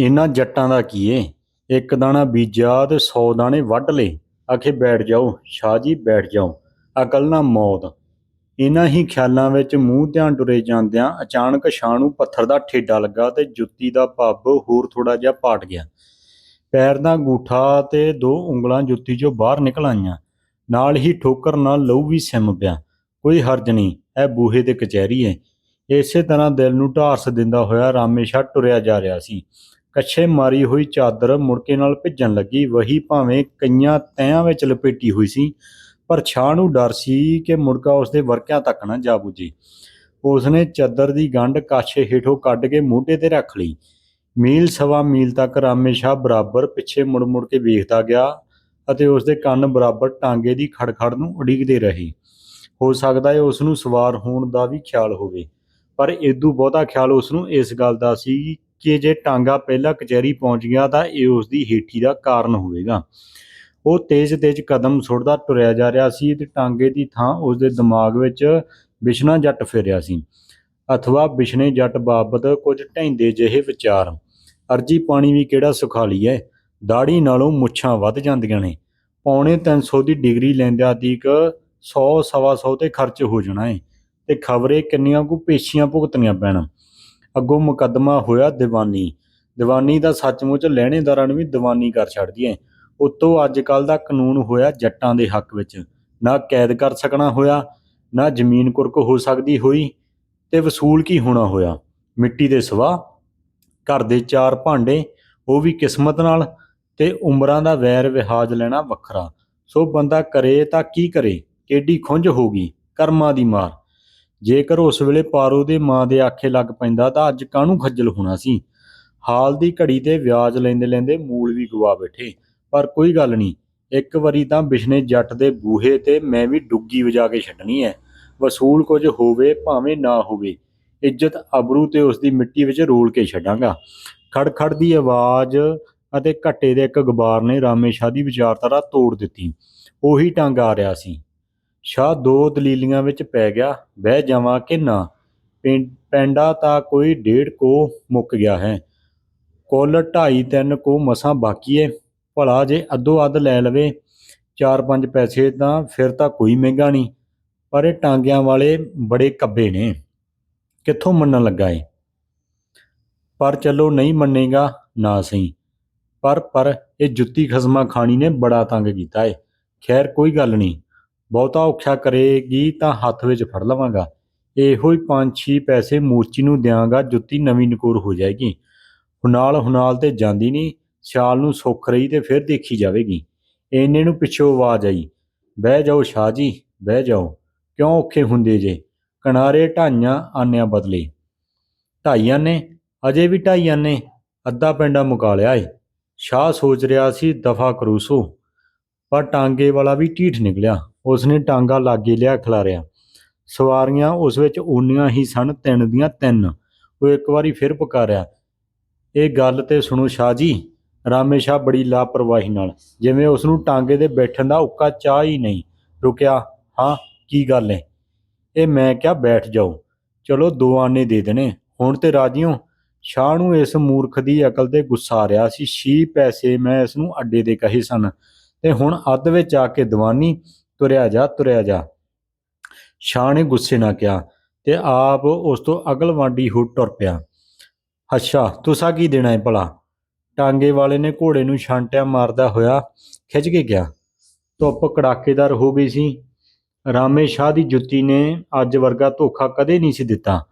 ਇਹਨਾਂ ਜੱਟਾਂ ਦਾ ਕੀ ਏ? ਇੱਕ ਦਾਣਾ ਬੀਜਿਆ ਤੇ 100 ਦਾਣੇ ਵੱਢ ਲਏ। ਆਖੇ, ਬੈਠ ਜਾਓ, ਸ਼ਾਹ ਜੀ, ਬੈਠ ਜਾਓ। ਅਕਲ ਨਾ ਮੌਤ। ਇਹਨਾਂ ਹੀ ਖਿਆਲਾਂ ਵਿੱਚ ਮੂੰਹ ਧਿਆਨ ਟੁਰੇ ਜਾਂਦਿਆਂ ਅਚਾਨਕ ਸ਼ਾਹ ਨੂੰ ਪੱਥਰ ਦਾ ਠੇਡਾ ਲੱਗਾ ਤੇ ਜੁੱਤੀ ਦਾ ਪੱਬ ਹੋਰ ਥੋੜਾ ਜਿਹਾ ਪਾਟ ਗਿਆ। ਪੈਰ ਦਾ ਅੰਗੂਠਾ ਤੇ ਦੋ ਉਂਗਲਾਂ ਜੁੱਤੀ 'ਚੋਂ ਬਾਹਰ ਨਿਕਲ ਆਈਆਂ। ਨਾਲ ਹੀ ਠੋਕਰ ਨਾਲ ਲਹੂ ਵੀ ਸਿਮ ਪਿਆ। ਕੋਈ ਹਰਜ ਨਹੀਂ, ਇਹ ਬੂਹੇ ਤੇ ਕਚਹਿਰੀ ਹੈ ਇਸੇ ਤਰ੍ਹਾਂ ਦਿਲ ਨੂੰ ਢਾਰਸ ਦਿੰਦਾ ਹੋਇਆ ਰਾਮੇਸ਼ਾ ਟੁਰਿਆ ਜਾ ਰਿਹਾ ਸੀ। ਕੱਛੇ ਮਾਰੀ ਹੋਈ ਚਾਦਰ ਮੁੜਕੇ ਨਾਲ ਭਿੱਜਣ ਲੱਗੀ। ਵਹੀ ਭਾਵੇਂ ਕਈਆਂ ਤਹਿਆਂ ਵਿੱਚ ਲਪੇਟੀ ਹੋਈ ਸੀ, ਪਰ ਛਾਂ ਨੂੰ ਡਰ ਸੀ ਕਿ ਮੁੜਕਾ ਉਸਦੇ ਵਰਕਿਆਂ ਤੱਕ ਨਾ ਜਾ ਪੁੱਜੇ। ਉਸਨੇ ਚਾਦਰ ਦੀ ਗੰਢ ਕਾਛੇ ਹੇਠੋਂ ਕੱਢ ਕੇ ਮੋਢੇ ਤੇ ਰੱਖ ਲਈ। ਮੀਲ ਸਵਾ ਮੀਲ ਤੱਕ ਰਾਮੇ ਸ਼ਾਹ ਬਰਾਬਰ ਪਿੱਛੇ ਮੁੜ ਮੁੜ ਕੇ ਵੇਖਦਾ ਗਿਆ ਅਤੇ ਉਸਦੇ ਕੰਨ ਬਰਾਬਰ ਟਾਂਗੇ ਦੀ ਖੜਖੜ ਨੂੰ ਉਡੀਕਦੇ ਰਹੇ। ਹੋ ਸਕਦਾ ਹੈ ਉਸ ਨੂੰ ਸਵਾਰ ਹੋਣ ਦਾ ਵੀ ਖਿਆਲ ਹੋਵੇ, ਪਰ ਇਦੋਂ ਬਹੁਤਾ ਖਿਆਲ ਉਸ ਨੂੰ ਇਸ ਗੱਲ ਦਾ ਸੀ ਕਿ ਜੇ ਟਾਂਗਾ ਪਹਿਲਾਂ ਕਚਹਿਰੀ ਪਹੁੰਚ ਗਿਆ ਤਾਂ ਇਹ ਉਸ ਦੀ ਹੇਠੀ ਦਾ ਕਾਰਨ ਹੋਵੇਗਾ। ਉਹ ਤੇਜ਼-ਤੇਜ਼ ਕਦਮ ਸੁੱਟਦਾ ਟੁਰਿਆ ਜਾ ਰਿਹਾ ਸੀ ਤੇ ਟਾਂਗੇ ਦੀ ਥਾਂ ਉਸ ਦੇ ਦਿਮਾਗ ਵਿੱਚ ਬਿਸ਼ਨਾ ਜੱਟ ਫੇਰਿਆ ਸੀ। ਅਥਵਾ ਬਿਸ਼ਨੇ ਜੱਟ ਬਾਬਤ ਕੁਝ ਢੈਂਦੇ ਜਿਹੇ ਵਿਚਾਰ। ਅਰਜੀ ਪਾਣੀ ਵੀ ਕਿਹੜਾ ਸੁਖਾਲੀ ਹੈ ਦਾੜੀ ਨਾਲੋਂ ਮੁੱਛਾਂ ਵੱਧ ਜਾਂਦੀਆਂ ਨੇ। ਪੌਣੇ 300 ਦੀ ਡਿਗਰੀ ਲੈਂਦਿਆਂ ਤੀਕ 100 ਸਵਾ 100 ਤੇ ਖਰਚ ਹੋ ਜਾਣਾ ਏ। ਤੇ ਖਬਰੇ ਕਿੰਨੀਆਂ ਕੁ ਪੇਸ਼ੀਆਂ ਭੁਗਤਣੀਆਂ ਪੈਣ। ਅੱਗੋਂ ਮੁਕੱਦਮਾ ਹੋਇਆ ਦੀਵਾਨੀ। ਦੀਵਾਨੀ ਦਾ ਸੱਚਮੁੱਚ ਲਹਿਣੇਦਾਰਾਂ ਨੂੰ ਵੀ ਦੀਵਾਨੀ ਕਰ ਛੱਡਦੀ ਹੈ ਉਤੋਂ ਅੱਜ ਕੱਲ ਦਾ ਕਾਨੂੰਨ ਹੋਇਆ ਜੱਟਾਂ ਦੇ ਹੱਕ ਵਿੱਚ। ਨਾ ਕੈਦ ਕਰ ਸਕਣਾ ਹੋਇਆ, ਨਾ ਜ਼ਮੀਨ ਕੁਰਕ ਹੋ ਸਕਦੀ ਹੋਈ ਤੇ ਵਸੂਲ ਕੀ ਹੋਣਾ ਹੋਇਆ? ਮਿੱਟੀ ਦੇ ਸਵਾ ਘਰ ਦੇ ਚਾਰ ਭਾਂਡੇ, ਉਹ ਵੀ ਕਿਸਮਤ ਨਾਲ ਤੇ ਉਮਰਾਂ ਦਾ ਵੈਰ ਵਿਹਾਜ ਲੈਣਾ ਵੱਖਰਾ। ਸੋ ਬੰਦਾ ਕਰੇ ਤਾਂ ਕੀ ਕਰੇ? ਕਿੱਡੀ ਖੁੰਝ ਹੋਗੀ ਕਰਮਾਂ ਦੀ ਮਾਰ। ਜੇਕਰ ਉਸ ਵੇਲੇ ਪਾਰੋ ਦੇ ਮਾਂ ਦੇ ਆਖੇ ਲੱਗ ਪੈਂਦਾ ਤਾਂ ਅੱਜ ਕਾਹਨੂੰ ਖੱਜਲ ਹੋਣਾ ਸੀ? ਹਾਲ ਦੀ ਘੜੀ ਤੇ ਵਿਆਜ ਲੈਂਦੇ ਲੈਂਦੇ ਮੂਲ ਵੀ ਗਵਾ ਬੈਠੇ, ਪਰ ਕੋਈ ਗੱਲ ਨਹੀਂ, ਇੱਕ ਵਾਰੀ ਤਾਂ ਬਿਸ਼ਨੇ ਜੱਟ ਦੇ ਬੂਹੇ ਤੇ ਮੈਂ ਵੀ ਡੁੱਗੀ ਵਜਾ ਕੇ ਛੱਡਣੀ ਹੈ ਵਸੂਲ ਕੁਝ ਹੋਵੇ, ਭਾਵੇਂ ਨਾ ਹੋਵੇ, ਇੱਜ਼ਤ ਅਬਰੂ ਤੇ ਉਸ ਦੀ ਮਿੱਟੀ ਵਿੱਚ ਰੋਲ ਕੇ ਛੱਡਾਂਗਾ। ਖੜਖੜ ਦੀ ਆਵਾਜ਼ ਅਤੇ ਘੱਟੇ ਦੇ ਇੱਕ ਗਬਾਰ ਨੇ ਰਾਮੇ ਸ਼ਾਹ ਦੀ ਵਿਚਾਰਧਾਰਾ ਤੋੜ ਦਿੱਤੀ। ਉਹੀ ਟੰਗ ਆ ਰਿਹਾ ਸੀ। ਸ਼ਾਹ ਦੋ ਦਲੀਲੀਆਂ ਵਿੱਚ ਪੈ ਗਿਆ, ਬਹਿ ਜਾਵਾਂ ਕਿ ਨਾ? ਪਿੰ- ਪੈਂਡਾ ਤਾਂ ਕੋਈ ਡੇਢ ਕੋ ਮੁੱਕ ਗਿਆ ਹੈ। ਕੁੱਲ ਢਾਈ ਤਿੰਨ ਕੋ ਮਸਾਂ ਬਾਕੀ ਏ। ਭਲਾ ਜੇ ਅੱਧੋ ਅੱਧ ਲੈ ਲਵੇ 4-5 ਪੈਸੇ ਤਾਂ ਫਿਰ ਤਾਂ ਕੋਈ ਮਹਿੰਗਾ ਨਹੀਂ। ਪਰ ਇਹ ਟਾਂਗਿਆਂ ਵਾਲੇ ਬੜੇ ਕੱਬੇ ਨੇ। ਕਿੱਥੋਂ ਮੰਨਣ ਲੱਗਾ ਏ? ਪਰ ਚਲੋ ਨਹੀਂ ਮੰਨੇਗਾ, ਨਾ ਸਹੀ। ਪਰ ਪਰ ਇਹ ਜੁੱਤੀ ਖਸਮਾ ਖਾਣੀ ਨੇ ਬੜਾ ਤੰਗ ਕੀਤਾ ਏ। ਖੈਰ ਕੋਈ ਗੱਲ ਨਹੀਂ। ਬਹੁਤਾ ਔਖਾ ਕਰੇਗੀ ਤਾਂ ਹੱਥ ਵਿੱਚ ਫੜ ਲਵਾਂਗਾ। ਇਹੋ ਹੀ 5-6 ਪੈਸੇ ਮੂਰਚੀ ਨੂੰ ਦਿਆਂਗਾ, ਜੁੱਤੀ ਨਵੀਂ ਨਕੂਰ ਹੋ ਜਾਏਗੀ। ਹੁਨਾਲ ਹੁਨਾਲ ਤੇ ਜਾਂਦੀ ਨਹੀਂ, ਸਿਆਲ ਨੂੰ ਸੁੱਖ ਰਹੀ ਤੇ ਫਿਰ ਦੇਖੀ ਜਾਵੇਗੀ। ਇੰਨੇ ਨੂੰ ਪਿੱਛੋਂ ਆਵਾਜ਼ ਆਈ, ਬਹਿ ਜਾਓ ਸ਼ਾਹ ਜੀ, ਬਹਿ ਜਾਓ। ਕਿਉਂ ਔਖੇ ਹੁੰਦੇ ਜੇ? ਕਿਨਾਰੇ ਢਾਈਆਂ ਆਨਿਆਂ ਬਦਲੇ। ਢਾਈਆਂ ਨੇ? ਅਜੇ ਵੀ ਢਾਈਆਂ ਨੇ? ਅੱਧਾ ਪਿੰਡਾ ਮੁਕਾ ਲਿਆ ਏ। ਸ਼ਾਹ ਸੋਚ ਰਿਹਾ ਸੀ, ਦਫਾ ਕਰੂਸੋ। ਪਰ ਟਾਂਗੇ ਵਾਲਾ ਵੀ ਢੀਠ ਨਿਕਲਿਆ। ਉਸਨੇ ਟਾਂਗਾ ਲਾਗੇ ਲਿਆ ਖਿਲਾਰਿਆ। ਸਵਾਰੀਆਂ ਉਸ ਵਿੱਚ ਓਨੀਆਂ ਹੀ ਸਨ, ਤਿੰਨ ਦੀਆਂ ਤਿੰਨ। ਉਹ ਇੱਕ ਵਾਰੀ ਫਿਰ ਪੁਕਾਰਿਆ, ਇਹ ਗੱਲ ਤੇ ਸੁਣੋ ਸ਼ਾਹ ਜੀ ਰਾਮੇ ਸ਼ਾਹ ਬੜੀ ਲਾਪਰਵਾਹੀ ਨਾਲ। ਜਿਵੇਂ ਉਸ ਨੂੰ ਟਾਂਗੇ ਦੇ ਬੈਠਣ ਦਾ ਉੱਕਾ ਚਾਹ ਹੀ ਨਹੀਂ। ਰੁਕਿਆ, ਹਾਂ, ਕੀ ਗੱਲ ਹੈ ਇਹ ਮੈਂ ਕਿਹਾ ਬੈਠ ਜਾਓ। ਚਲੋ ਦੋ ਆਨੇ ਦੇ ਦੇਣੇ। ਹੁਣ ਤੇ ਰਾਜੀਓ, ਸ਼ਾਹ ਨੂੰ ਇਸ ਮੂਰਖ ਦੀ ਅਕਲ ਤੇ ਗੁੱਸਾ ਆ ਰਿਹਾ ਸੀ। ਛੀ ਪੈਸੇ ਮੈਂ ਇਸ ਨੂੰ ਅੱਡੇ ਦੇ ਕਹੇ ਸਨ। ਤੇ ਹੁਣ ਅੱਧ ਵਿੱਚ ਆ ਕੇ ਦੀਵਾਨੀ ਤੁਰਿਆ ਜਾ ਤੁਰਿਆ ਜਾ। ਸ਼ਾਹ ਨੇ ਗੁੱਸੇ ਨਾਲ ਕਿਹਾ ਤੇ ਆਪ ਉਸ ਤੋਂ ਅਗਲਵਾਂਡੀ ਹੋ ਟੁਰ ਪਿਆ। ਅੱਛਾ, ਤੁਸਾਂ ਕੀ ਦੇਣਾ ਹੈ ਭਲਾ? ਟਾਂਗੇ ਵਾਲੇ ਨੇ ਘੋੜੇ ਨੂੰ ਛਾਂਟਿਆ ਮਾਰਦਾ ਹੋਇਆ ਖਿੱਚ ਕੇ ਗਿਆ ਧੁੱਪ ਕੜਾਕੇਦਾਰ ਹੋ ਗਈ ਸੀ। ਰਾਮੇ ਸ਼ਾਹ ਦੀ ਜੁੱਤੀ ਨੇ ਅੱਜ ਵਰਗਾ ਧੋਖਾ ਕਦੇ ਨਹੀਂ ਸੀ ਦਿੱਤਾ।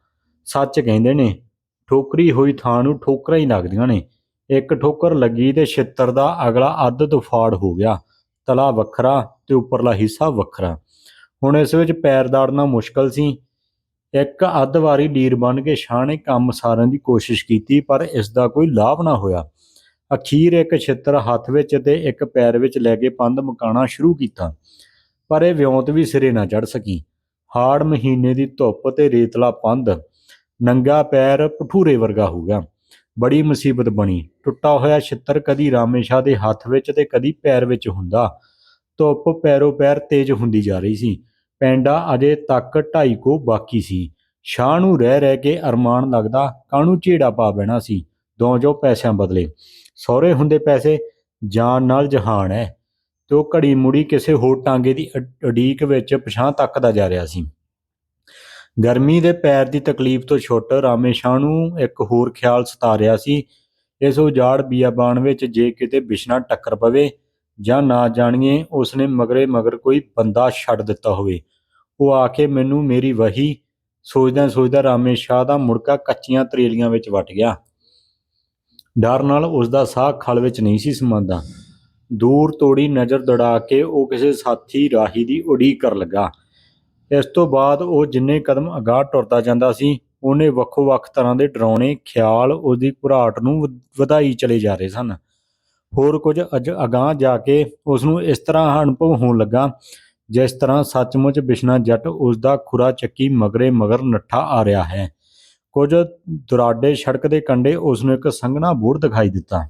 ਸੱਚ ਕਹਿੰਦੇ ਨੇ, ਠੋਕਰੀ ਹੋਈ ਥਾਂ ਨੂੰ ਠੋਕਰਾਂ ਹੀ ਲੱਗਦੀਆਂ ਨੇ। ਇੱਕ ਠੋਕਰ ਲੱਗੀ ਤੇ ਛਿੱਤਰ ਦਾ ਅਗਲਾ ਅੱਧ ਦੁਫਾੜ ਹੋ ਗਿਆ। ਤਲਾ ਵੱਖਰਾ ਤੇ ਉੱਪਰਲਾ ਹਿੱਸਾ ਵੱਖਰਾ। ਹੁਣ ਇਸ ਵਿੱਚ ਪੈਰ ਦਾੜਨਾ ਮੁਸ਼ਕਲ ਸੀ। ਇੱਕ ਅੱਧ ਵਾਰੀ ਡੀਰ ਬਣ ਕੇ ਸ਼ਾਹ ਨੇ ਕੰਮ ਸਾਰਨ ਦੀ ਕੋਸ਼ਿਸ਼ ਕੀਤੀ, ਪਰ ਇਸ ਦਾ ਕੋਈ ਲਾਭ ਨਾ ਹੋਇਆ। ਅਖੀਰ ਇੱਕ ਛਿੱਤਰ ਹੱਥ ਵਿੱਚ ਤੇ ਇੱਕ ਪੈਰ ਵਿੱਚ ਲੈ ਕੇ ਪੰਧ ਮਕਾਣਾ ਸ਼ੁਰੂ ਕੀਤਾ। ਪਰ ਇਹ ਵਿਉਂਤ ਵੀ ਸਿਰੇ ਨਾ ਚੜ ਸਕੀ। ਹਾੜ ਮਹੀਨੇ ਦੀ ਧੁੱਪ ਤੇ ਰੇਤਲਾ ਪੰਧ। ਨੰਗਾ ਪੈਰ ਭਠੂਰੇ ਵਰਗਾ ਹੋ ਗਿਆ। ਬੜੀ ਮੁਸੀਬਤ ਬਣੀ। ਟੁੱਟਾ ਹੋਇਆ ਛਿੱਤਰ ਕਦੀ ਰਾਮੇਸ਼ਾ ਦੇ ਹੱਥ ਵਿੱਚ ਤੇ ਕਦੀ ਪੈਰ ਵਿੱਚ ਹੁੰਦਾ। ਧੁੱਪ ਪੈਰੋ ਪੈਰ ਤੇਜ਼ ਹੁੰਦੀ ਜਾ ਰਹੀ ਸੀ। ਪੈਂਡਾ ਅਜੇ ਤੱਕ ਢਾਈ ਕੋ ਬਾਕੀ ਸੀ। ਸ਼ਾਹ ਨੂੰ ਰਹਿ ਰਹਿ ਕੇ ਅਰਮਾਨ ਲੱਗਦਾ ਕਾਹਨੂੰ ਝੇੜਾ ਪਾ ਬਹਿਣਾ ਸੀ। ਦੋ ਜੋ ਪੈਸਿਆਂ ਬਦਲੇ। ਸਹੁਰੇ ਹੁੰਦੇ ਪੈਸੇ ਜਾਨ ਨਾਲ ਜਹਾਨ ਹੈ ਤੇ ਉਹ ਘੜੀ ਮੁੜੀ ਕਿਸੇ ਹੋਰ ਟਾਂਗੇ ਦੀ ਅਡੀਕ ਵਿੱਚ ਪਛਾਂ ਤੱਕਦਾ ਜਾ ਰਿਹਾ ਸੀ। ਗਰਮੀ ਦੇ ਪੈਰ ਦੀ ਤਕਲੀਫ ਤੋਂ ਛੁੱਟ ਰਾਮੇ ਸ਼ਾਹ ਨੂੰ ਇੱਕ ਹੋਰ ਖਿਆਲ ਸਤਾ ਰਿਹਾ ਸੀ। ਇਸ ਉਜਾੜ ਬੀਆਬਾਨ ਵਿੱਚ ਜੇ ਕਿਤੇ ਬਿਸ਼ਨਾ ਟੱਕਰ ਪਵੇ ਜਾਂ ਨਾ ਜਾਣੀਏ ਉਸਨੇ ਮਗਰੇ ਮਗਰ ਕੋਈ ਬੰਦਾ ਛੱਡ ਦਿੱਤਾ ਹੋਵੇ। ਉਹ ਆ ਕੇ ਮੈਨੂੰ ਮੇਰੀ ਵਹੀ ਸੋਚਦਿਆਂ ਸੋਚਦਾ ਰਾਮੇਸ਼ਾਹ ਦਾ ਮੁੜਕਾ ਕੱਚੀਆਂ ਤਰੇਲੀਆਂ ਵਿੱਚ ਵਟ ਗਿਆ। ਡਰ ਨਾਲ ਉਸ ਦਾ ਸਾਹ ਖਲ ਵਿੱਚ ਨਹੀਂ ਸੀ ਸਮਾਉਂਦਾ ਦੂਰ ਤੋੜੀ ਨਜ਼ਰ ਦੜਾ ਕੇ ਉਹ ਕਿਸੇ ਸਾਥੀ ਰਾਹੀ ਦੀ ਉਡੀਕ ਕਰ ਲੱਗਾ। ਇਸ ਤੋਂ ਬਾਅਦ ਉਹ ਜਿੰਨੇ ਕਦਮ ਅਗਾਹ ਟੁਰਦਾ ਜਾਂਦਾ ਸੀ, ਉਹਨੇ ਵੱਖੋ ਵੱਖ ਤਰ੍ਹਾਂ ਦੇ ਡਰਾਉਣੇ, ਖਿਆਲ ਉਹਦੀ ਘੁਰਾਟ ਨੂੰ ਵ- ਵਧਾਈ ਚਲੇ ਜਾ ਰਹੇ ਸਨ। ਹੋਰ ਕੁਝ ਅਜ ਅਗਾਹ ਜਾ ਕੇ ਉਸ ਨੂੰ ਇਸ ਤਰ੍ਹਾਂ ਅਨੁਭਵ ਹੋਣ ਲੱਗਾ, ਜਿਸ ਤਰ੍ਹਾਂ ਸੱਚਮੁੱਚ ਬਿਸ਼ਨਾ ਜੱਟ ਉਸ ਦਾ ਖੁਰਾ ਚੱਕੀ ਮਗਰੇ ਮਗਰ ਨੱਠਾ ਆ ਰਿਹਾ ਹੈ। ਕੁਝ ਦੁਰਾਡੇ ਸੜਕ ਦੇ ਕੰਢੇ ਉਸ ਨੂੰ ਇੱਕ ਸੰਘਣਾ ਬੋਰਡ ਦਿਖਾਈ ਦਿੱਤਾ,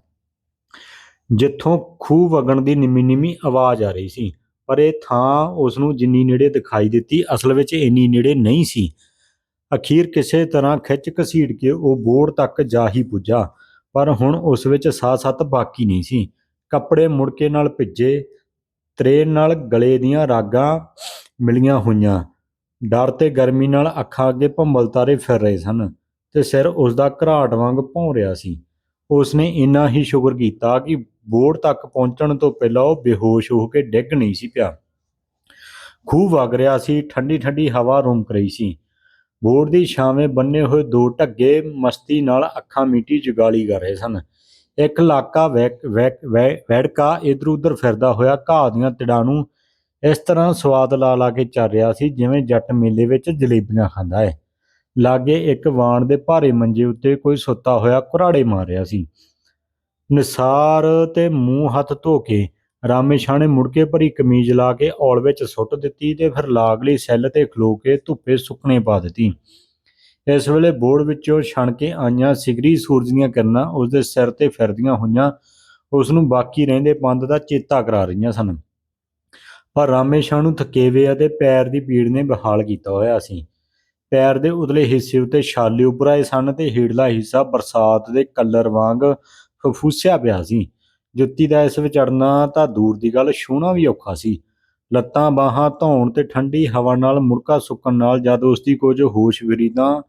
ਜਿੱਥੋਂ ਖੂਹ ਵਗਣ ਦੀ ਨਿਮੀ ਨਿਮੀ ਆਵਾਜ਼ ਆ ਰਹੀ ਸੀ। ਪਰ ਇਹ ਥਾਂ ਉਸ ਨੂੰ ਜਿੰਨੀ ਨੇੜੇ ਦਿਖਾਈ ਦਿੱਤੀ, ਅਸਲ ਵਿੱਚ ਇੰਨੀ ਨੇੜੇ ਨਹੀਂ ਸੀ। ਅਖੀਰ ਕਿਸੇ ਤਰ੍ਹਾਂ ਖਿੱਚ ਘਸੀੜ ਕੇ ਉਹ ਬੋਰਡ ਤੱਕ ਜਾ ਹੀ ਪੁੱਜਾ। ਪਰ ਹੁਣ ਉਸ ਵਿੱਚ ਸਾਹ ਸੱਤ ਬਾਕੀ ਨਹੀਂ ਸੀ। ਕੱਪੜੇ ਮੁੜਕੇ ਨਾਲ ਭਿੱਜੇ ਤਰੇ ਨਾਲ ਗਲੇ ਦੀਆਂ ਰਾਗਾਂ ਮਿਲੀਆਂ ਹੋਈਆਂ। ਡਰ ਤੇ ਗਰਮੀ ਨਾਲ ਅੱਖਾਂ ਅੱਗੇ ਭੰਬਲ ਤਾਰੇ ਫਿਰ ਰਹੇ ਸਨ ਤੇ ਸਿਰ ਉਸਦਾ ਘਰਾਟ ਵਾਂਗ ਭੌਂ ਰਿਹਾ ਸੀ। ਉਸਨੇ ਇੰਨਾ ਹੀ ਸ਼ੁਕਰ ਕੀਤਾ ਕਿ ਬੋਰਡ ਤੱਕ ਪਹੁੰਚਣ ਤੋਂ ਪਹਿਲਾਂ ਉਹ ਬੇਹੋਸ਼ ਹੋ ਕੇ ਡਿੱਗ ਨਹੀਂ ਸੀ ਪਿਆ। ਖੂਹ ਵਗ ਰਿਹਾ ਸੀ ਠੰਡੀ ਠੰਡੀ ਹਵਾ ਰੁੰਕ ਰਹੀ ਸੀ। ਬੋਰਡ ਦੀ ਛਾਵੇਂ ਬੰਨੇ ਹੋਏ ਦੋ ਢੱਗੇ ਮਸਤੀ ਨਾਲ ਅੱਖਾਂ ਮੀਟੀ ਜੁਗਾਲੀ ਕਰ ਰਹੇ ਸਨ। ਇੱਕ ਲਾਕਾ ਵੈਕ ਵੈਕ ਵੈ- ਵੈੜਕਾ ਇਧਰ ਉਧਰ ਫਿਰਦਾ ਹੋਇਆ ਘਾਹ ਦੀਆਂ ਤਿੜਾਂ ਨੂੰ ਇਸ ਤਰ੍ਹਾਂ ਸਵਾਦ ਲਾ ਲਾ ਕੇ ਚੱਲ ਰਿਹਾ ਸੀ ਜਿਵੇਂ ਜੱਟ ਮੇਲੇ ਵਿੱਚ ਜਲੇਬੀਆਂ ਖਾਂਦਾ ਹੈ ਲਾਗੇ ਇੱਕ ਵਾਣ ਦੇ ਭਾਰੇ ਮੰਜੇ ਉੱਤੇ ਕੋਈ ਸੁੱਤਾ ਹੋਇਆ ਕੁਰਾੜੇ ਮਾਰ ਰਿਹਾ ਸੀ। ਨਿਸਾਰ ਤੇ ਮੂੰਹ ਹੱਥ ਧੋ ਕੇ ਰਾਮੇ ਸ਼ਾਹ ਨੇ ਮੁੜ ਕੇ ਭਰੀ ਕਮੀਜ਼ ਲਾ ਕੇ ਔਲ ਵਿੱਚ ਸੁੱਟ ਦਿੱਤੀ ਤੇ ਫਿਰ ਲਾਗਲੀ ਸੈੱਲ ਤੇ ਖਲੋ ਕੇ ਧੁੱਪੇ ਸੁੱਕਣੇ ਪਾ ਦਿੱਤੀ। ਇਸ ਵੇਲੇ ਬੋਰਡ ਵਿੱਚੋਂ ਛਣ ਕੇ ਆਈਆਂ ਸਿਗਰੀ ਸੂਰਜ ਦੀਆਂ ਕਿਰਨਾਂ ਉਸ ਦੇ ਸਿਰ ਤੇ ਫਿਰਦੀਆਂ ਹੋਈਆਂ ਉਸ ਨੂੰ ਬਾਕੀ ਰਹਿੰਦੇ ਪੰਧ ਦਾ ਚੇਤਾ ਕਰਾ ਰਹੀਆਂ ਸਨ। ਪਰ ਰਾਮੇ ਸ਼ਾਹ ਨੂੰ ਥਕੇਵੇ ਅਤੇ ਪੈਰ ਦੀ ਪੀੜ ਨੇ ਬਹਾਲ ਕੀਤਾ ਹੋਇਆ ਸੀ। ਪੈਰ ਦੇ ਉਤਲੇ ਹਿੱਸੇ ਉੱਤੇ ਛਾਲੇ ਉੱਪਰ ਸਨ ਤੇ ਹੇਠਲਾ ਹਿੱਸਾ ਬਰਸਾਤ ਦੇ ਕੱਲਰ ਵਾਂਗ ਫਫੂਸਿਆ ਪਿਆ ਸੀ। ਜੁੱਤੀ ਦਾ ਇਸ ਵਿੱਚ ਅੜਨਾ ਤਾਂ ਦੂਰ ਦੀ ਗੱਲ, ਛੂਹਣਾ ਵੀ ਔਖਾ ਸੀ। ਲੱਤਾਂ ਬਾਹਾਂ ਧੌਣ ਤੇ ਠੰਡੀ ਹਵਾ ਨਾਲ ਮੁੜਕਾ ਸੁੱਕਣ ਨਾਲ ਜਦ ਉਸ ਦੀ ਕੁਝ ਹੋਸ਼ ਫਿਰੀ ਤਾਂ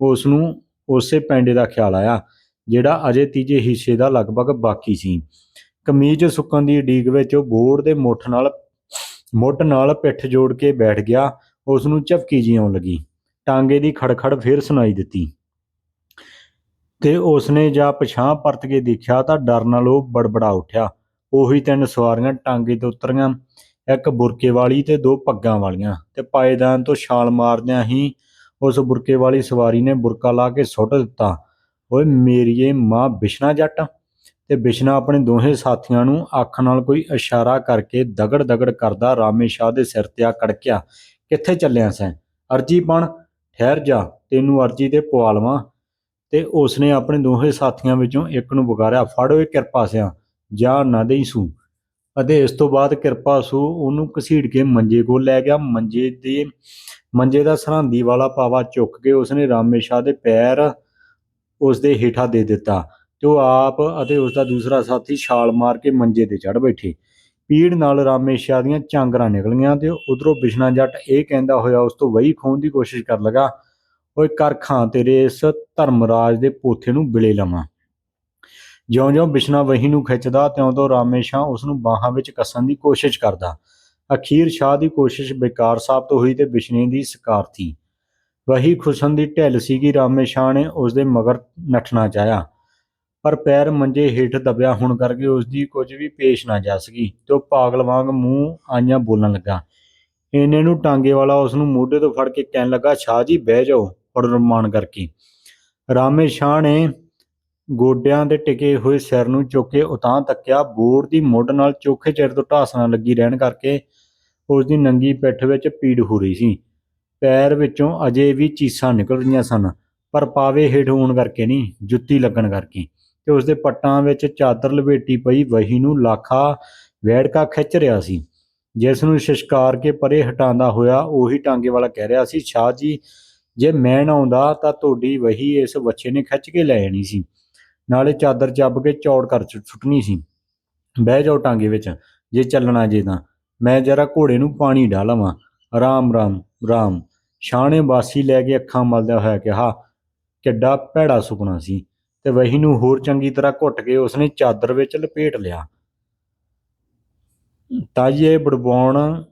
ਉਸ ਨੂੰ ਉਸੇ ਪੈਂਡੇ ਦਾ ਖਿਆਲ ਆਇਆ, ਜਿਹੜਾ ਅਜੇ ਤੀਜੇ ਹਿੱਸੇ ਦਾ ਲਗਭਗ ਬਾਕੀ ਸੀ। ਕਮੀਜ਼ ਸੁੱਕਣ ਦੀ ਡੀਕ ਵਿੱਚ ਉਹ ਬੋਰਡ ਦੇ ਮੁੱਠ ਨਾਲ ਮੁੱਢ ਨਾਲ ਪਿੱਠ ਜੋੜ ਕੇ ਬੈਠ ਗਿਆ ਉਸ ਨੂੰ ਝਪਕੀ ਜਿਹੀ ਆਉਣ ਲੱਗੀ। ਟਾਂਗੇ ਦੀ ਖੜਖੜ ਫੇਰ ਸੁਣਾਈ ਦਿੱਤੀ। ਤੇ ਉਸਨੇ ਜਾ ਪਛਾਂ ਪਰਤ ਕੇ ਦੇਖਿਆ ਤਾਂ ਡਰ ਨਾਲ ਉਹ ਬੜਬੜਾ ਉੱਠਿਆ। ਉਹੀ ਤਿੰਨ ਸਵਾਰੀਆਂ ਟਾਂਗੇ ਤੇ ਉਤਰੀਆਂ, ਇੱਕ ਬੁਰਕੇ ਵਾਲੀ ਤੇ ਦੋ ਪੱਗਾਂ ਵਾਲੀਆਂ ਤੇ ਪਾਏਦਾਨ ਤੋਂ ਛਾਲ ਮਾਰਦਿਆਂ ਹੀ ਉਸ ਬੁਰਕੇ ਵਾਲੀ ਸਵਾਰੀ ਨੇ ਬੁਰਕਾ ਲਾ ਕੇ ਸੁੱਟ ਦਿੱਤਾ। ਓਏ ਮੇਰੀਏ ਮਾਂ ਬਿਸ਼ਨਾ ਜੱਟ। ਤੇ ਬਿਸ਼ਨਾ ਆਪਣੇ ਦੋਹੇ ਸਾਥੀਆਂ ਨੂੰ ਅੱਖ ਨਾਲ ਕੋਈ ਇਸ਼ਾਰਾ ਕਰਕੇ ਦਗੜ ਦਗੜ ਕਰਦਾ ਰਾਮੇ ਸ਼ਾਹ ਦੇ ਸਿਰ ਤੇ ਆ ਕੜਕਿਆ, ਕਿੱਥੇ ਚੱਲਿਆ ਸੈਂ? ਅਰਜੀ ਬਣ ਠਹਿਰ ਜਾ, ਤੈਨੂੰ ਅਰਜੀ ਤੇ ਪਵਾ ਲਵਾਂ ਤੇ ਉਸਨੇ ਆਪਣੇ ਦੋਹੇ ਸਾਥੀਆਂ ਵਿੱਚੋਂ ਇੱਕ ਨੂੰ ਪੁਕਾਰਿਆ, ਫੜ ਓਏ ਕਿਰਪਾ ਸਿਆ, ਜਾ ਨਾ ਦੇਈ ਸੂ। ਅਤੇ ਇਸ ਤੋਂ ਬਾਅਦ ਕਿਰਪਾ ਸੂ, ਉਹਨੂੰ ਘਸੀੜ ਕੇ ਮੰਜੇ ਕੋਲ ਲੈ ਗਿਆ। ਮੰਜੇ ਦੇ, ਮੰਜੇ ਦਾ ਸਰਹੰਦੀ ਵਾਲਾ ਪਾਵਾ ਚੁੱਕ ਕੇ ਉਸਨੇ ਰਾਮੇ ਸ਼ਾਹ ਦੇ ਪੈਰ ਉਸ ਦੇ ਹੇਠਾਂ ਦੇ ਦਿੱਤਾ ਤੇ ਉਹ ਆਪ ਅਤੇ ਉਸ ਦਾ ਦੂਸਰਾ ਸਾਥੀ ਛਾਲ ਮਾਰ ਕੇ ਮੰਜੇ ਤੇ ਚੜ ਬੈਠੇ। ਪੀੜ ਨਾਲ ਰਾਮੇ ਸ਼ਾਹ ਦੀਆਂ ਚਾਂਗਰਾਂ ਨਿਕਲੀਆਂ ਤੇ ਉਧਰੋਂ ਬਿਸ਼ਨਾ ਜੱਟ ਇਹ ਕਹਿੰਦਾ ਹੋਇਆ, ਉਸ ਤੋਂ ਵਹੀ ਖੋਣ ਦੀ ਕੋਸ਼ਿਸ਼ ਕਰ ਲਗਾ। ਓਏ ਕਰਖਾਂ ਤੇਰੇ ਇਸ ਧਰਮਰਾਜ ਦੇ ਪੋਥੇ ਨੂੰ ਬਿਲੇ ਲਵਾਂ। ਜਿਉਂ-ਜਿਉਂ ਬਿਸ਼ਨਾ ਵਹੀ ਨੂੰ ਖਿੱਚਦਾ, ਤਿਉਂ-ਤਿਉਂ ਰਾਮੇ ਸ਼ਾਹ ਉਸ ਨੂੰ ਬਾਹਾਂ ਵਿੱਚ ਕੱਸਣ ਦੀ ਕੋਸ਼ਿਸ਼ ਕਰਦਾ। ਅਖੀਰ ਸ਼ਾਹ ਦੀ ਕੋਸ਼ਿਸ਼ ਬੇਕਾਰ ਸਾਬਤ ਹੋਈ ਤੇ ਬਿਸ਼ਨੇ ਦੀ ਸਕਾਰ ਥੀ। ਵਹੀ ਖੁਸ਼ਨ ਦੀ ਢਿੱਲ ਸੀਗੀ ਰਾਮੇ ਸ਼ਾਹ ਨੇ ਉਸ ਦੇ ਮਗਰ ਨੱਠਣਾ ਚਾਹਿਆ। ਪਰ ਪੈਰ ਮੰਜੇ ਹੇਠ ਦਬਿਆ ਹੋਣ ਕਰਕੇ ਉਸ ਦੀ ਕੁਝ ਵੀ ਪੇਸ਼ ਨਾ ਜਾ ਸਕੀ ਤੇ ਉਹ ਪਾਗਲ ਵਾਂਗ ਮੂੰਹ ਆਈਆਂ ਬੋਲਣ ਲੱਗਾ। ਇਹਨੇ ਨੂੰ ਟਾਂਗੇ ਵਾਲਾ ਉਸ ਨੂੰ ਮੋਢੇ ਤੋਂ ਫੜ ਕੇ ਕਹਿਣ ਲੱਗਾ, ਸ਼ਾਹ ਜੀ, ਬਹਿ ਜਾਓ। ਫੜਰਮਾਨ ਕਰਕੇ। ਰਾਮੇ ਸ਼ਾਹ ਨੇ ਗੋਡਿਆਂ ਦੇ ਟਿਕੇ ਹੋਏ ਸਿਰ ਨੂੰ ਚੁੱਕ ਕੇ ਉਤਾਂ ਤੱਕਿਆ। ਬੋਰਡ ਦੀ ਮੁੱਢ ਨਾਲ ਚੋਖੇ ਚਿਰ ਤੋਂ ਢਾਸਣਾ ਲੱਗੀ ਰਹਿਣ ਕਰਕੇ ਉਸ ਦੀ ਨੰਗੀ ਪਿੱਠ ਵਿੱਚ ਪੀੜ ਹੋ ਰਹੀ ਸੀ। ਪੈਰ ਵਿੱਚੋਂ ਅਜੇ ਵੀ ਚੀਸਾਂ ਨਿਕਲ ਰਹੀਆਂ ਸਨ, ਪਰ ਪਾਵੇ ਹੇਠ ਹੋਣ ਕਰਕੇ ਨਹੀਂ, ਜੁੱਤੀ ਲੱਗਣ ਕਰਕੇ। ਤੇ ਉਸ ਦੇ ਪੱਟਾਂ ਵਿੱਚ ਚਾਦਰ ਲਪੇਟੀ ਪਈ ਵਹੀ ਨੂੰ ਲਾਖਾ ਵੈੜਕਾ ਖਿੱਚ ਰਿਹਾ ਸੀ। ਜਿਸ ਨੂੰ ਸ਼ਿਸ਼ਕਾਰ ਕੇ ਪਰੇ ਹਟਾਉਂਦਾ ਹੋਇਆ ਉਹੀ ਟਾਂਗੇ ਵਾਲਾ ਕਹਿ ਰਿਹਾ ਸੀ, ਸ਼ਾਹ ਜੀ ਜੇ ਮੈਂ ਨਾ ਆਉਂਦਾ ਤਾਂ ਤੁਹਾਡੀ ਵਹੀ ਇਸ ਬੱਚੇ ਨੇ ਖਿੱਚ ਕੇ ਲੈ ਜਾਣੀ ਸੀ। ਨਾਲੇ ਚਾਦਰ ਚੱਬ ਕੇ ਚੌੜ ਕਰ ਸੁੱਟਣੀ ਸੀ। ਬਹਿ ਜਾਓ ਟਾਂਗੇ ਵਿੱਚ, ਜੇ ਚੱਲਣਾ ਜੇ ਤਾਂ। ਮੈਂ ਜਰਾ ਘੋੜੇ ਨੂੰ ਪਾਣੀ ਡਾਲਾਵਾਂ ਰਾਮ ਰਾਮ ਰਾਮ। ਸ਼ਾਹ ਬਾਸੀ ਲੈ ਕੇ ਅੱਖਾਂ ਮਲਦਾ ਹੋਇਆ ਕਿਹਾ, ਕਿੱਡਾ ਭੈੜਾ ਸੁਪਨਾ ਸੀ। ਤੇ ਵਹੀ ਨੂੰ ਹੋਰ ਚੰਗੀ ਤਰ੍ਹਾਂ ਘੁੱਟ ਕੇ ਉਸਨੇ ਚਾਦਰ ਵਿੱਚ ਲਪੇਟ ਲਿਆ। ਤਾਈਏ ਬੜਬਾਉਣ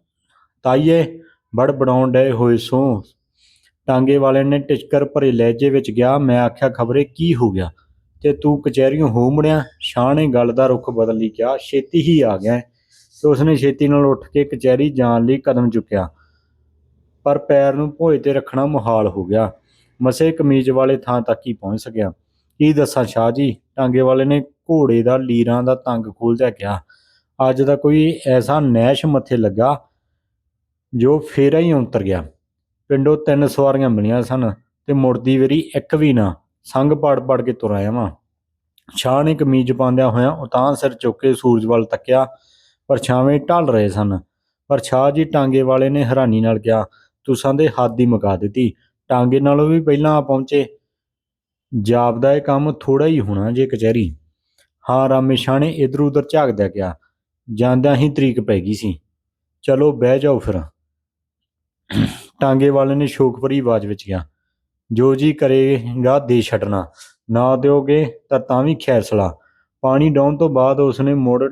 ਤਾਈਏ ਬੜਬੜਾਉਣ ਡਏ ਹੋਏ ਸੋ। ਟਾਂਗੇ ਵਾਲੇ ਨੇ ਟਿਚਕਰ ਭਰੇ ਲਹਿਜੇ ਵਿੱਚ ਗਿਆ। ਮੈਂ ਆਖਿਆ, ਖਬਰੇ ਕੀ ਹੋ ਗਿਆ? ਤੇ ਤੂੰ ਕਚਹਿਰੀਓਂ ਹੋ ਮੁੜਿਆ? ਸ਼ਾਹ ਨੇ ਗੱਲ ਦਾ ਰੁਖ ਬਦਲ ਲਈ ਕਿਹਾ, ਛੇਤੀ ਹੀ ਆ ਗਿਆ ਤੇ ਉਸਨੇ ਛੇਤੀ ਨਾਲ ਉੱਠ ਕੇ ਕਚਹਿਰੀ ਜਾਣ ਲਈ ਕਦਮ ਚੁੱਕਿਆ। ਪਰ ਪੈਰ ਨੂੰ ਭੋਏ ਤੇ ਰੱਖਣਾ ਮੁਹਾਲ ਹੋ ਗਿਆ। ਮਸੇ ਕਮੀਜ਼ ਵਾਲੇ ਥਾਂ ਤੱਕ ਹੀ ਪਹੁੰਚ ਸਕਿਆ। ਕੀ ਦੱਸਾਂ ਸ਼ਾਹ ਜੀ? ਟਾਂਗੇ ਵਾਲੇ ਨੇ ਘੋੜੇ ਦਾ, ਲੀਰਾਂ ਦਾ ਤੰਗ ਖੋਲ੍ਹਦਿਆਂ ਕਿਹਾ। ਅੱਜ ਦਾ ਕੋਈ ਐਸਾ ਨੈਸ਼ ਮੱਥੇ ਲੱਗਾ ਜੋ ਫੇਰਾ ਹੀ ਉਤਰ ਗਿਆ। ਪਿੰਡੋਂ ਤਿੰਨ ਸਵਾਰੀਆਂ ਮਿਲੀਆਂ ਸਨ ਤੇ ਮੁੜਦੀ ਵੇਰੀ ਇੱਕ ਵੀ ਨਾ ਸੰਗ ਪੜ ਪੜ ਕੇ ਤੁਰ ਆਇਆ ਵਾਂ। ਸ਼ਾਹ ਨੇ ਕਮੀਜ਼ ਪਾਉਂਦਿਆਂ ਹੋਇਆਂ ਉਤਾਂ ਸਿਰ ਚੁੱਕ ਕੇ ਸੂਰਜ ਵੱਲ ਤੱਕਿਆ ਪਰਛਾਵੇਂ ਢਲ ਰਹੇ ਸਨ। ਪਰ ਸ਼ਾਹ ਜੀ ਟਾਂਗੇ ਵਾਲੇ ਨੇ ਹੈਰਾਨੀ ਨਾਲ ਕਿਹਾ, ਤੁਸਾਂ ਦੇ ਹੱਦ ਹੀ ਮੁਕਾ ਦਿੱਤੀ। ਟਾਂਗੇ ਨਾਲੋਂ ਵੀ ਪਹਿਲਾਂ ਆ ਪਹੁੰਚੇ। ਜਾਪਦਾ ਇਹ ਕੰਮ ਥੋੜਾ ਹੀ ਹੋਣਾ ਜੇ ਕਚਹਿਰੀ। ਹਾਂ, ਰਾਮੇ ਸ਼ਾਹ ਨੇ ਇਧਰ ਉਧਰ ਝਾਕਦਿਆਂ ਕਿਹਾ, ਜਾਂਦਿਆਂ ਹੀ ਤਰੀਕ ਪੈ ਗਈ ਸੀ। ਚਲੋ ਬਹਿ ਜਾਓ ਫਿਰ। ਟਾਂਗੇ ਵਾਲੇ ਨੇ ਸ਼ੋਕ ਭਰੀ ਆਵਾਜ਼ ਵਿੱਚ ਕਿਹਾ, ਜੋ ਜੀ ਕਰੇਗਾ ਦੇ ਛੱਡਣਾ, ਨਾ ਦਿਓਗੇ ਤਾਂ ਤਾਂ ਵੀ ਖੈਰ ਸਲਾ ਪਾਣੀ ਡਾਉਣ ਤੋਂ ਬਾਅਦ ਉਸਨੇ ਮੁੜ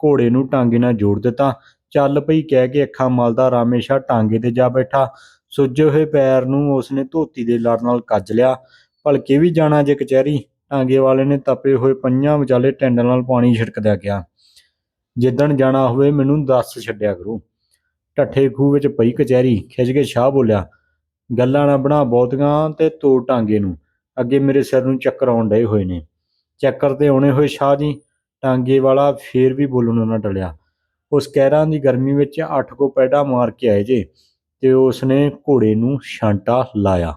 ਘੋੜੇ ਨੂੰ ਟਾਂਗੇ ਨਾਲ ਜੋੜ ਦਿੱਤਾ। ਚੱਲ ਪਈ ਕਹਿ ਕੇ ਅੱਖਾਂ ਮਲਦਾ ਰਾਮੇਸ਼ਾ ਟਾਂਗੇ ਤੇ ਜਾ ਬੈਠਾ। ਸੁੱਜੇ ਹੋਏ ਪੈਰ ਨੂੰ ਉਸਨੇ ਧੋਤੀ ਦੇ ਲੜ ਨਾਲ ਕੱਜ ਲਿਆ। ਭਲਕੇ ਵੀ ਜਾਣਾ ਜੇ ਕਚਹਿਰੀ? ਟਾਂਗੇ ਵਾਲੇ ਨੇ ਤਪੇ ਹੋਏ ਪੰਜਾਂ ਵਿਚਾਲੇ ਟੈਂਡਲ ਨਾਲ ਪਾਣੀ ਛਿੜਕਦਿਆਂ ਗਿਆ ਜਿੱਦਣ ਜਾਣਾ ਹੋਵੇ ਮੈਨੂੰ ਦੱਸ ਛੱਡਿਆ ਕਰੋ। ਢੱਠੇ ਖੂਹ ਵਿੱਚ ਪਈ ਕਚਹਿਰੀ ਖਿੱਚ ਕੇ ਸ਼ਾਹ ਬੋਲਿਆ, ਗੱਲਾਂ ਨਾ ਬਣਾ ਬਹੁਤੀਆਂ ਤੇ ਤੋੜ ਟਾਂਗੇ ਨੂੰ। ਅੱਗੇ ਮੇਰੇ ਸਿਰ ਨੂੰ ਚੱਕਰ ਆਉਣ ਡਏ ਹੋਏ ਨੇ। ਚੱਕਰ ਤੇ ਆਉਣੇ ਹੋਏ ਸ਼ਾਹ ਜੀ, ਟਾਂਗੇ ਵਾਲਾ ਫੇਰ ਵੀ ਬੋਲਣੋਂ ਨਾ ਟਲਿਆ। ਉਸ ਕਹਿਰਾਂ ਦੀ ਗਰਮੀ ਵਿੱਚ ਅੱਠ ਕੋ ਪੈਡਾ ਮਾਰ ਕੇ ਆਏ ਜੇ ਤੇ ਉਸਨੇ ਘੋੜੇ ਨੂੰ ਛਾਂਟਾ ਲਾਇਆ।